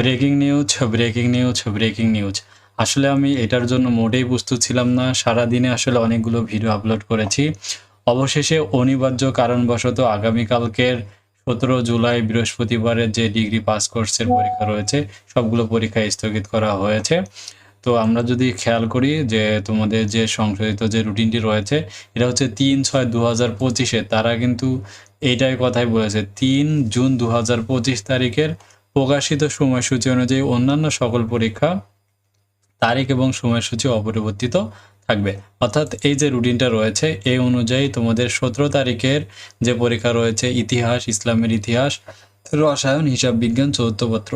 Breaking news breaking news breaking news. আসলে আমি এটার জন্য মোটেই প্রস্তুত ছিলাম না। সারাদিনে আসলে অনেকগুলো ভিডিও আপলোড করেছি। অবশেষে অনিবার্য কারণবশত আগামীকালকের সতেরো জুলাই বৃহস্পতিবারের যে ডিগ্রি পাস কোর্সের পরীক্ষা রয়েছে, সবগুলো পরীক্ষা স্থগিত করা হয়েছে। তো আমরা যদি খেয়াল করি যে তোমাদের যে সংশোধিত যে রুটিনটি রয়েছে, এটা হচ্ছে তিন ছয় দু হাজার পঁচিশে। তারা কিন্তু এইটাই কথাই বলেছে, তিন জুন দু হাজার পঁচিশ তারিখের প্রকাশিত সময়সূচি অনুযায়ী অন্যান্য সকল পরীক্ষা তারিখ এবং সময়সূচি অপরিবর্তিত থাকবে। অর্থাৎ এই যে রুটিনটা রয়েছে, এই অনুযায়ী তোমাদের সতেরো তারিখের যে পরীক্ষা রয়েছে, ইতিহাস, ইসলামের ইতিহাস, রসায়ন, হিসাব বিজ্ঞান চতুর্থপত্র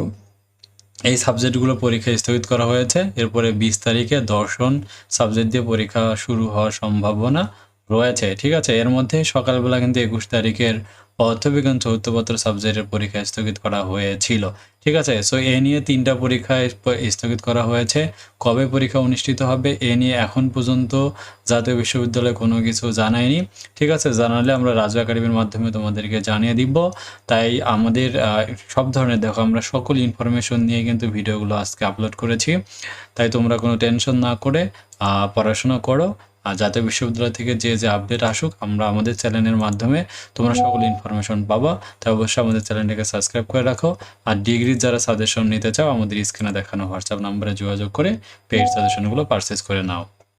এই সাবজেক্টগুলো পরীক্ষা স্থগিত করা হয়েছে। এরপরে বিশ তারিখে দর্শন সাবজেক্ট দিয়ে পরীক্ষা শুরু হওয়ার সম্ভাবনা রয়েছে, ঠিক আছে? এর মধ্যে সকালবেলা কিন্তু একুশ তারিখের পদার্থবিজ্ঞান চৌদ্দপত্র সাবজেক্টের পরীক্ষা স্থগিত করা হয়েছিল, ঠিক আছে? সো এ নিয়ে তিনটা পরীক্ষা স্থগিত করা হয়েছে। কবে পরীক্ষা অনুষ্ঠিত হবে, এ নিয়ে এখন পর্যন্ত জাতীয় বিশ্ববিদ্যালয় কোনো কিছু জানায়নি, ঠিক আছে? জানালে আমরা রাজু একাডেমির মাধ্যমে তোমাদেরকে জানিয়ে দিব। তাই আমাদের সব ধরনের, দেখো, আমরা সকল ইনফরমেশন নিয়ে কিন্তু ভিডিওগুলো আজকে আপলোড করেছি। তাই তোমরা কোনো টেনশন না করে পড়াশোনা করো। আর জাতীয় বিশ্ববিদ্যালয় থেকে যে যে আপডেট আসুক আমরা আমাদের চ্যানেলের মাধ্যমে তোমরা সকল ইনফরমেশন পাবা। তাই অবশ্যই আমাদের চ্যানেলটাকে সাবস্ক্রাইব করে রাখো। আর ডিগ্রির যারা সাজেশন নিতে চাও আমাদের স্ক্রিনে দেখানো হোয়াটসঅ্যাপ নাম্বারে যোগাযোগ করে পেইড সাজেশনগুলো পারচেস করে নাও।